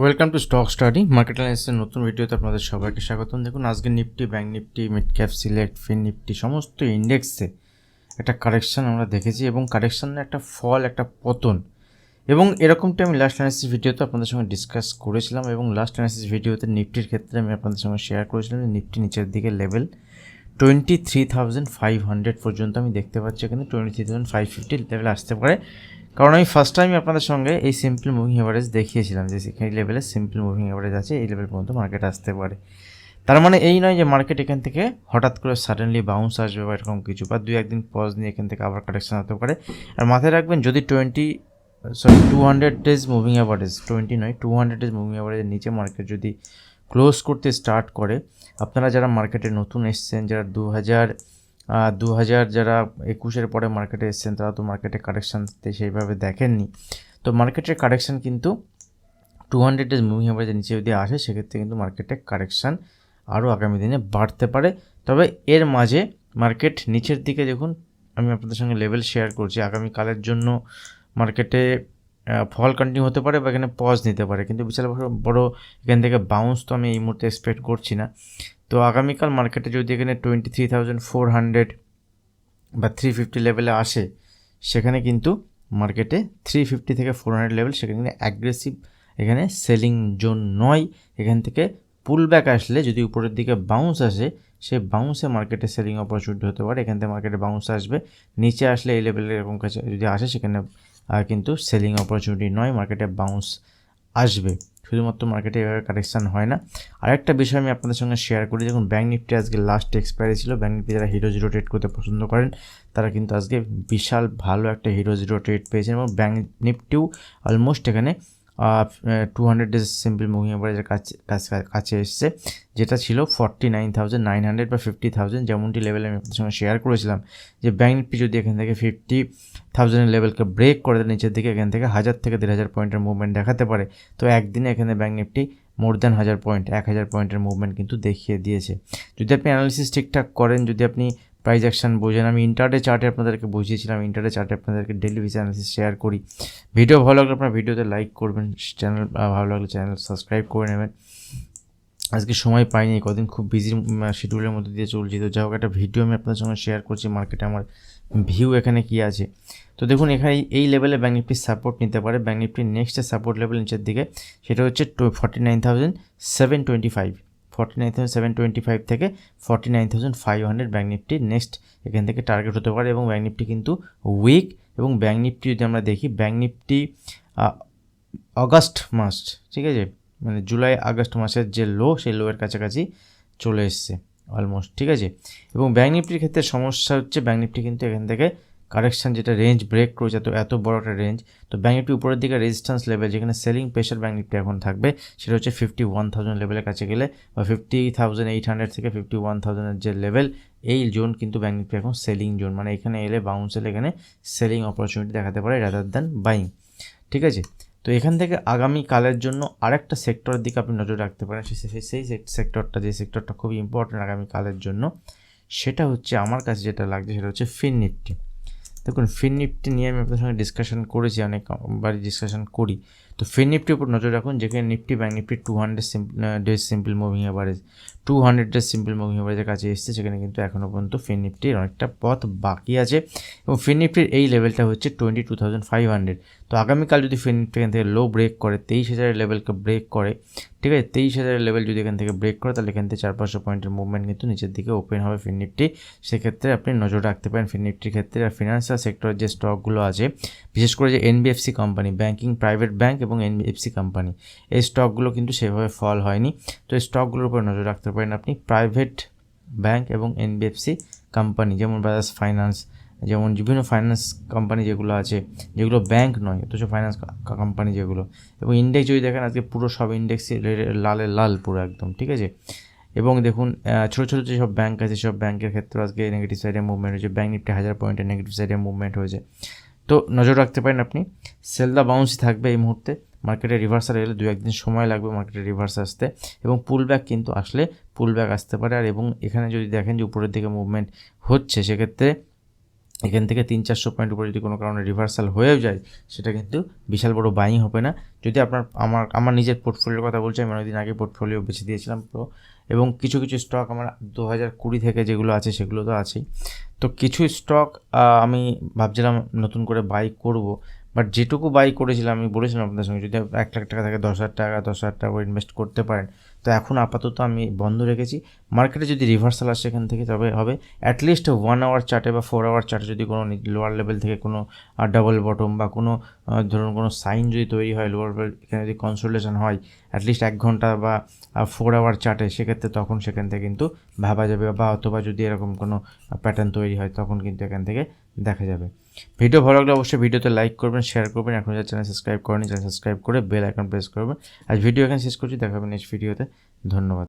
Welcome to stock study market অ্যানালিসিসের নতুন ভিডিওতে আপনাদের সবাইকে স্বাগতম। দেখুন, আজকে Nifty bank Nifty mid cap select fin Nifty, সমস্ত ইন্ডেক্সে একটা কারেকশন আমরা দেখেছি এবং কারেকশনের একটা ফল, একটা পতন। এবং এরকমটা আমি লাস্ট অ্যানালিসিস ভিডিওতে আপনাদের সঙ্গে ডিসকাস করেছিলাম এবং লাস্ট অ্যানালিসিস ভিডিওতে নিফটির ক্ষেত্রে আমি আপনাদের সঙ্গে শেয়ার করেছিলাম যে নিফটি নিচের দিকে level twenty three thousand five hundred পর্যন্ত আমি দেখতে পাচ্ছি এখানে twenty three thousand five fifty level আসতে পারে। কারণ আমি ফার্স্ট টাইম আপনাদের সঙ্গে এই সিম্পল মুভিং অ্যাভারেজ দেখিয়েছিলাম যে সেখানে লেভেলে সিম্পল মুভিং অ্যাভারেজ আছে, এই লেভেল পর্যন্ত মার্কেট আসতে পারে। তার মানে এই নয় যে মার্কেট এখান থেকে হঠাৎ করে সাডেনলি বাউন্স আসবে বা এরকম কিছু বা দুই একদিন পজ নিয়ে এখান থেকে আবার কারেকশন হতে পারে। আর মাথায় রাখবেন, যদি twenty sorry two hundred days moving average twenty নয় টু হান্ড্রেড ডেজ মুভিং অ্যাভারেজের নিচে মার্কেট যদি ক্লোজ করতে স্টার্ট করে, আপনারা যারা মার্কেটে নতুন এসছেন, যারা দু হাজার দু হাজার যারা একুশের পরে মার্কেটে এসছেন, তারা তো মার্কেটে কারেকশান সেইভাবে দেখেননি। তো মার্কেটের কারেকশান কিন্তু টু হান্ড্রেড ডেজ মুভিং অ্যাভারেজের নিচে যদি আসে, সেক্ষেত্রে কিন্তু মার্কেটে কারেকশান আরও আগামী দিনে বাড়তে পারে। তবে এর মাঝে মার্কেট নিচের দিকে দেখুন, আমি আপনাদের সঙ্গে লেভেল শেয়ার করছি। আগামীকালের জন্য মার্কেটে ফল কন্টিনিউ হতে পারে বা এখানে পজ নিতে পারে। কিন্তু বিশাল বড় বড় এখান থেকে বাউন্স তো আমি এই মুহূর্তে এক্সপেক্ট করছি না। তো আগামীকাল মার্কেটে যদি এখানে twenty three thousand four hundred বা থ্রি ফিফটি লেভেলে আসে, সেখানে কিন্তু মার্কেটে থ্রি ফিফটি থেকে ফোর হান্ড্রেড লেভেল সেখানে অ্যাগ্রেসিভ এখানে সেলিং জোন নয়। এখান থেকে পুল ব্যাক আসলে যদি উপরের দিকে বাউন্স আসে, সে বাউন্সে মার্কেটে সেলিং অপরচুনিটি হতে পারে। এখান থেকে মার্কেটে বাউন্স আসবে, নিচে আসলে এই লেভেলের এরকম কাছে যদি আসে, সেখানে কিন্তু সেলিং অপরচুনিটি নয়। মার্কেটে বাউন্স আসবে। শুধুমাত্র মার্কেটে এভাবে কারেকশান হয় না। আরেকটা বিষয় আমি আপনাদের সঙ্গে শেয়ার করি, দেখুন ব্যাঙ্ক নিফটি আজকে লাস্ট এক্সপায়ারি ছিল। ব্যাঙ্ক নিফটি যারা হিরো জিরো ট্রেড করতে পছন্দ করেন, তারা কিন্তু আজকে বিশাল ভালো একটা হিরো জিরো ট্রেড পেয়েছেন এবং ব্যাঙ্ক নিফটিও অলমোস্ট এখানে two hundred days simple moving অ্যাভারেজের কাছে কাছে এসছে, যেটা ছিল forty nine thousand nine hundred বা ফিফটি থাউজেন্ড যেমনটি লেভেল আমি আপনাদের সঙ্গে শেয়ার করেছিলাম, যে ব্যাঙ্ক নিফটি যদি এখান থেকে ফিফটি থাউজেন্ডের লেভেলকে ব্রেক করে দেয়, নিচের দিকে এখান থেকে হাজার থেকে দেড় হাজার পয়েন্টের মুভমেন্ট দেখাতে পারে, তো একদিনে এখানে ব্যাঙ্ক নিফটি মোর দ্যান হাজার পয়েন্ট এক হাজার পয়েন্টের মুভমেন্ট কিন্তু দেখিয়ে দিয়েছে। যদি আপনি অ্যানালিসিস ঠিকঠাক করেন, যদি আপনি প্রাইজ অ্যাকশন বোঝেন। আমি ইন্টারডে চার্টে আপনাদেরকে বুঝিয়েছিলাম ইন্টারডে চার্টে আপনাদেরকে ডেলি ভিসা অ্যানালিসিস শেয়ার করি। ভিডিও ভালো লাগলে আপনার ভিডিওতে লাইক করবেন চ্যানেল ভালো লাগলে চ্যানেল সাবস্ক্রাইব করে নেবেন। আজকে সময় পাইনি, কদিন খুব বিজি শিডিউলের মধ্যে দিয়ে চলছি। তো যাই হোক, একটা ভিডিও আমি আপনাদের সঙ্গে শেয়ার করছি মার্কেটে আমার ভিউ এখানে কি আছে। তো দেখুন, এখানে এই লেভেলে ব্যাঙ্ক নিফটি সাপোর্ট নিতে পারে। ব্যাঙ্ক নিফটির নেক্সট সাপোর্ট লেভেল নিচের দিকে, সেটা হচ্ছে forty nine thousand seven twenty five forty nine thousand seven twenty five থেকে forty nine thousand five hundred bank Nifty next এখান থেকে টার্গেট হতে পারে এবং ব্যাঙ্ক নিফটি কিন্তু উইক এবং ব্যাঙ্ক নিফটি যদি আমরা দেখি ব্যাঙ্ক নিফটি অগাস্ট মাস, ঠিক আছে? মানে জুলাই আগস্ট মাসের যে লো সেই লোয়ের কাছাকাছি চলে এসছে অলমোস্ট ঠিক আছে? এবং ব্যাঙ্ক নিফটির ক্ষেত্রে সমস্যা হচ্ছে ব্যাঙ্ক নিফটি কিন্তু এখান থেকে কারেকশান যেটা রেঞ্জ ব্রেক করেছে, এত এত বড় একটা রেঞ্জ তো ব্যাঙ্ক নিফটি উপরের দিকে রেজিস্ট্যান্স লেভেল যেখানে সেলিং প্রেশার ব্যাঙ্ক নিফটি এখন থাকবে, সেটা হচ্ছে ফিফটি ওয়ান থাউজেন্ড লেভেলের কাছে গেলে, বা ফিফটি থাউজেন্ড এইট হান্ড্রেড থেকে ফিফটি ওয়ান থাউজেন্ডের যে লেভেল এই জোন কিন্তু ব্যাঙ্ক নিফটি এখন সেলিং জোন মানে এখানে এলে বাউন্স এলে এখানে সেলিং অপরচুনিটি দেখাতে পারে রাদার দ্যান বাইং ঠিক আছে? তো এখান থেকে আগামী কালের জন্য আরেকটা সেক্টরের দিকে আপনি নজর রাখতে পারেন সেই সেই সেক্টরটা যে সেক্টরটা খুবই ইম্পর্টেন্ট আগামী কালের জন্য, সেটা হচ্ছে আমার কাছে যেটা লাগছে, সেটা হচ্ছে ফিন নিফটি দেখুন ফিন নিফটি নিয়ে আমি আপনাদের সঙ্গে ডিসকাশন করেছি অনেকবারই ডিসকাশন করি। তো ফিন নিফটির উপর নজর রাখুন, যেখানে Nifty bank Nifty two hundred simple days simple moving average two hundred days simple moving অ্যাভারেজের কাছে এসছে সেখানে কিন্তু এখনও পর্যন্ত ফিন নিফটির অনেকটা পথ বাকি আছে। এবং ফিন নিফটির এই লেভেলটা হচ্ছে twenty two thousand five hundred তো আগামীকাল যদি ফিন নিফটি এখান থেকে লো ব্রেক করে, তেইশ হাজারের লেভেলকে ব্রেক করে, ঠিক আছে? তেইশ হাজারের লেভেল যদি এখান থেকে ব্রেক করে, তাহলে এখান থেকে চার পাঁচশো পয়েন্টের মুভমেন্ট কিন্তু নিচের দিকে ওপেন হবে ফিন নিফটি। সেক্ষেত্রে আপনি নজর রাখতে পারেন ফিন নিফটির ক্ষেত্রে আর ফিনান্সিয়াল সেক্টরের যে স্টকগুলো আছে, বিশেষ করে যে NBFC company banking private bank এবং এনবিএফসি কোম্পানি এই স্টকগুলো কিন্তু সেভাবে ফল হয়নি। তো এই স্টকগুলোর উপর নজর রাখতে পারেন আপনি প্রাইভেট ব্যাঙ্ক এবং এনবিএফসি কোম্পানি যেমন বাজাজ ফাইন্যান্স যেমন বিভিন্ন ফাইন্যান্স কোম্পানি যেগুলো আছে, যেগুলো ব্যাংক নয়, অথচ ফাইন্যান্স কোম্পানি যেগুলো। এবং ইন্ডেক্স যদি দেখেন, আজকে পুরো সব ইন্ডেক্স লালে লাল পুরো একদম, ঠিক আছে? এবং দেখুন ছোটো ছোটো যেসব ব্যাঙ্ক আছে, সব ব্যাংকের ক্ষেত্রে আজকে নেগেটিভ সাইডে মুভমেন্ট হয়েছে। ব্যাঙ্ক নিফটি হাজার পয়েন্টের নেগেটিভ সাইডে মুভমেন্ট হয়েছে। তো নজর রাখতে পারেন আপনি। সেল সেলদা বাউন্সই থাকবে এই মুহূর্তে। মার্কেটে রিভার্সাল এলে দু একদিন সময় লাগবে মার্কেটে রিভার্স আসতে। এবং পুল ব্যাক কিন্তু আসলে পুল ব্যাক আসতে পারে। আর এবং এখানে যদি দেখেন যে উপরের দিকে মুভমেন্ট হচ্ছে, সেক্ষেত্রে এখান থেকে তিন চারশো পয়েন্ট উপরে যদি কোনো কারণে রিভার্সাল হয়েও যায়, সেটা কিন্তু বিশাল বড় বাইং হবে না। যদি আপনার, আমার আমার নিজের পোর্টফোলিওর কথা বলছি, আমি অনেকদিন আগে পোর্টফোলিও বেছে দিয়েছিলাম তো, এবং কিছু কিছু স্টক আমার দু হাজার কুড়ি থেকে যেগুলো আছে, সেগুলো তো আছেই। তো কিছু স্টক আমি ভাবছিলাম নতুন করে বাই করব। বাট যেটুকু বাই করেছিলাম, আমি বলেছিলাম আপনাদের সঙ্গে, যদি এক লাখ টাকা থাকে, দশ হাজার টাকা, দশ হাজার টাকা ইনভেস্ট করতে পারেন, তো এখন আপাতত আমি বন্ধ রেখেছি। মার্কেটে যদি রিভার্সাল আসে এখান থেকে, তবে হবে। অ্যাটলিস্ট ওয়ান আওয়ার চার্টে বা ফোর আওয়ার চার্টে যদি কোনো লোয়ার লেভেল থেকে কোনো ডাবল বটম বা কোনো ধরুন কোনো সাইন যদি তৈরি হয় লোয়ার লেভেল এখানে যদি কনসোলেশন হয় অ্যাটলিস্ট এক ঘণ্টা বা ফোর আওয়ার চার্টে সেক্ষেত্রে তখন সেখান থেকে কিন্তু ভাবা যাবে বা অথবা যদি এরকম কোনো প্যাটার্ন তৈরি হয়, তখন কিন্তু এখান থেকে দেখা যাবে। ভিডিও ভালো লাগলে অবশ্যই ভিডিওতে লাইক করবেন শেয়ার করবেন। এখন যারা চ্যানেল সাবস্ক্রাইব করেনি চ্যানেল সাবস্ক্রাইব করে বেল আইকন প্রেস করবেন। আজ ভিডিও এখানে শেষ করছি, দেখা হবে নেক্সট ভিডিওতে ধন্যবাদ।